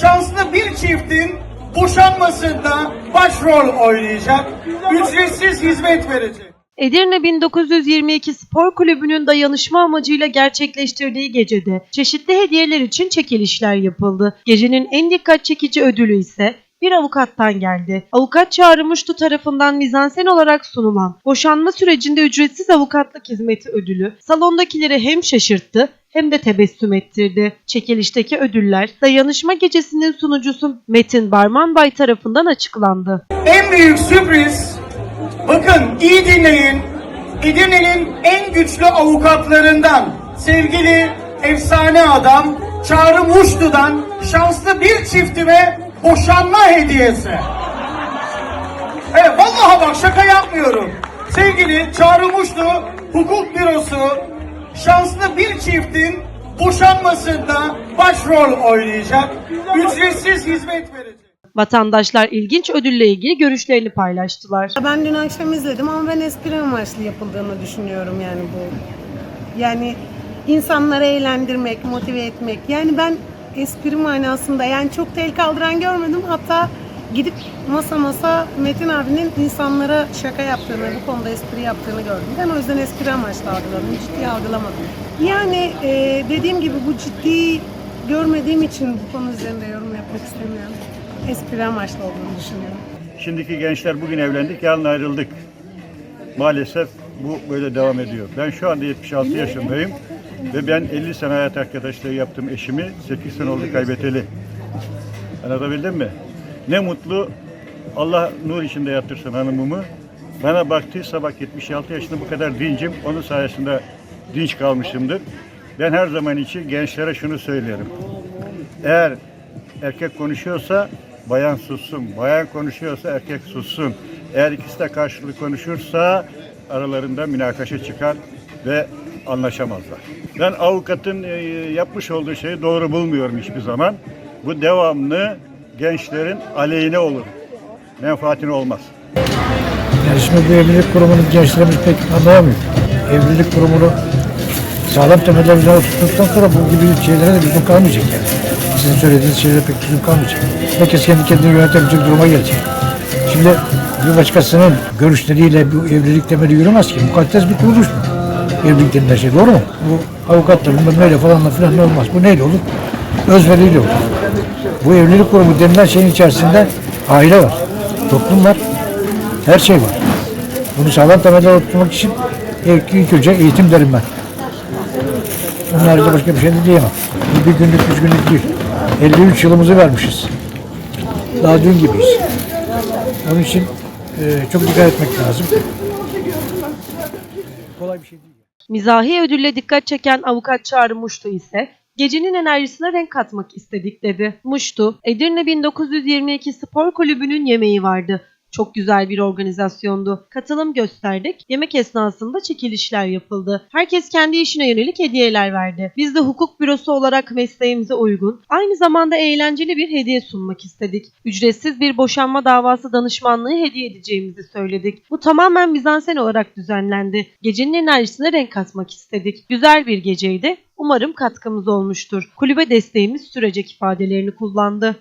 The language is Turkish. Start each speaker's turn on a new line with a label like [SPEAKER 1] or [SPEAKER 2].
[SPEAKER 1] şanslı bir çiftin boşanmasında başrol oynayacak. Ücretsiz hizmet verecek.
[SPEAKER 2] Edirne 1922 Spor Kulübü'nün dayanışma amacıyla gerçekleştirdiği gecede çeşitli hediyeler için çekilişler yapıldı. Gecenin en dikkat çekici ödülü ise bir avukattan geldi. Avukat Çağrı Muştu tarafından mizansen olarak sunulan boşanma sürecinde ücretsiz avukatlık hizmeti ödülü salondakileri hem şaşırttı hem de tebessüm ettirdi. Çekilişteki ödüller dayanışma gecesinin sunucusu Metin Barmanbay tarafından açıklandı.
[SPEAKER 1] En büyük sürpriz, bakın iyi dinleyin, Edirne'nin en güçlü avukatlarından sevgili efsane adam Çağrı Muştu'dan şanslı bir çiftime boşanma hediyesi. Evet vallahi bak şaka yapmıyorum. Sevgili Çağrı Muştu Hukuk Bürosu şanslı bir çiftin boşanmasında başrol oynayacak. Ücretsiz hizmet verecek.
[SPEAKER 2] Vatandaşlar ilginç ödülle ilgili görüşlerini paylaştılar.
[SPEAKER 3] Ben dün akşam izledim ama ben espri amaçlı yapıldığını düşünüyorum yani bu. Yani insanları eğlendirmek, motive etmek. Yani ben espri manasında yani çok tel kaldıran görmedim. Hatta gidip masa masa Metin abinin insanlara şaka yaptığını, bu konuda espri yaptığını gördüm. Ben o yüzden espri amaçlı algıladım, ciddi algılamadım. Yani e, dediğim gibi bu ciddi görmediğim için bu konu üzerinde yorum yapmak istemiyorum. Espri amaçlı olduğunu düşünüyorum.
[SPEAKER 4] Şimdiki gençler bugün evlendik, yarın ayrıldık. Maalesef bu böyle devam ediyor. Ben şu anda 76 yaşındayım ve ben 50 sene hayat arkadaşlığı yaptım eşimi. 8 sene oldu kaybeteli. Anlatabildim mi? Ne mutlu Allah nur içinde yatırsın hanımımı. Bana baktıysa bak 76 yaşında bu kadar dincim. Onun sayesinde dinç kalmışımdır. Ben her zaman için gençlere şunu söylerim. Eğer erkek konuşuyorsa bayan sussun. Bayan konuşuyorsa erkek sussun. Eğer ikisi de karşılıklı konuşursa aralarında münakaşa çıkar ve anlaşamazlar. Ben avukatın e, yapmış olduğu şeyi doğru bulmuyorum hiçbir zaman. Bu devamlı gençlerin aleyhine olur. Menfaatine olmaz.
[SPEAKER 5] Yani şimdi bu evlilik kurumunu gençlerimiz pek anlayamıyor. Evlilik kurumunu sağlam temeller üzerine oturttuktan sonra bu gibi şeylere de lüzum kalmayacak yani. Sizin söylediğiniz şeylere pek lüzum kalmayacak. Herkes kendi kendini yönetebilecek duruma gelecek. Şimdi bir başkasının görüşleriyle bu evlilik temeli yürümez ki. Mukaddes bir kuruluş bu. Evlilik denilen şey doğru mu? Bu avukatla bilmem neyle falanla filan olmaz. Bu neyle olur? Özveriyle olur. Bu evlilik kurumu denilen şeyin içerisinde aile var, toplum var, her şey var. Bunu sağlam temeller oturtmak için ilk, önce eğitim derim ben. Onun haricinde başka bir şey de diyemem. Bir günlük, üç günlük değil. 53 yılımızı vermişiz. Daha dün gibiyiz. Onun için e, çok dikkat etmek lazım. Kolay bir şey değil.
[SPEAKER 2] Mizahi ödülle dikkat çeken avukat Çağrı Muştu ise gecenin enerjisine renk katmak istedik dedi. Muştu, Edirne 1922 Spor Kulübü'nün yemeği vardı. Çok güzel bir organizasyondu. Katılım gösterdik. Yemek esnasında çekilişler yapıldı. Herkes kendi işine yönelik hediyeler verdi. Biz de hukuk bürosu olarak mesleğimize uygun, aynı zamanda eğlenceli bir hediye sunmak istedik. Ücretsiz bir boşanma davası danışmanlığı hediye edeceğimizi söyledik. Bu tamamen mizansen olarak düzenlendi. Gecenin enerjisine renk katmak istedik. Güzel bir geceydi. Umarım katkımız olmuştur. Kulübe desteğimiz sürecek ifadelerini kullandı.